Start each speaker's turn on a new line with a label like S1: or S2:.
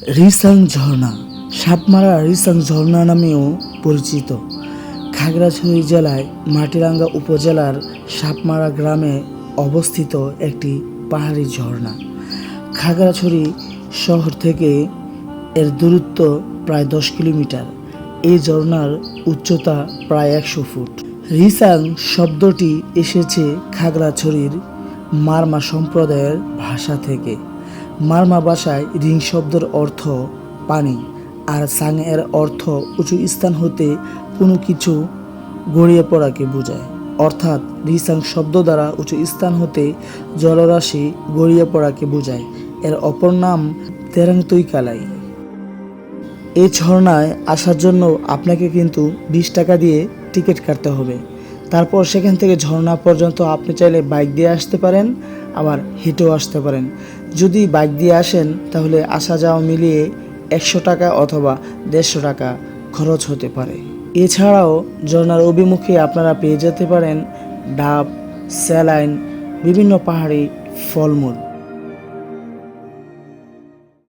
S1: রিসাং ঝর্ণা, সাপমারা রিসাং ঝর্ণা নামেও পরিচিত। খাগড়াছড়ি জেলায় মাটিরাঙ্গা উপজেলার সাপমারা গ্রামে অবস্থিত একটি পাহাড়ি ঝর্ণা। খাগড়াছড়ি শহর থেকে এর দূরত্ব প্রায় দশ কিলোমিটার। এই ঝর্ণার উচ্চতা প্রায় একশো ফুট। রিসাং শব্দটি এসেছে খাগড়াছড়ির মারমা সম্প্রদায়ের ভাষা থেকে। মারমা ভাষায় রিং শব্দের অর্থ পানি, আর সাং এর অর্থ উঁচু স্থান হতে কোনো কিছু গড়িয়ে পড়াকে বোঝায়। অর্থাৎ রিসাং শব্দ দ্বারা উঁচু স্থান হতে জলরাশি গড়িয়ে পড়াকে বোঝায়। এর অপর নাম তেরাংতই কালাই। এই ঝর্ণায় আসার জন্য আপনাকে কিন্তু বিশ টাকা দিয়ে টিকিট কাটতে হবে। তারপর সেখান থেকে ঝর্ণা পর্যন্ত আপনি চাইলে বাইক দিয়ে আসতে পারেন, আবার হেঁটেও আসতে পারেন। যদি বাইক দিয়ে আসেন, তাহলে আসা যাওয়া মিলিয়ে একশো টাকা অথবা দেড়শো টাকা খরচ হতে পারে। এছাড়াও ঝর্ণার অভিমুখে আপনারা পেয়ে যেতে পারেন ডাব, স্যালাইন, বিভিন্ন পাহাড়ি ফলমূল।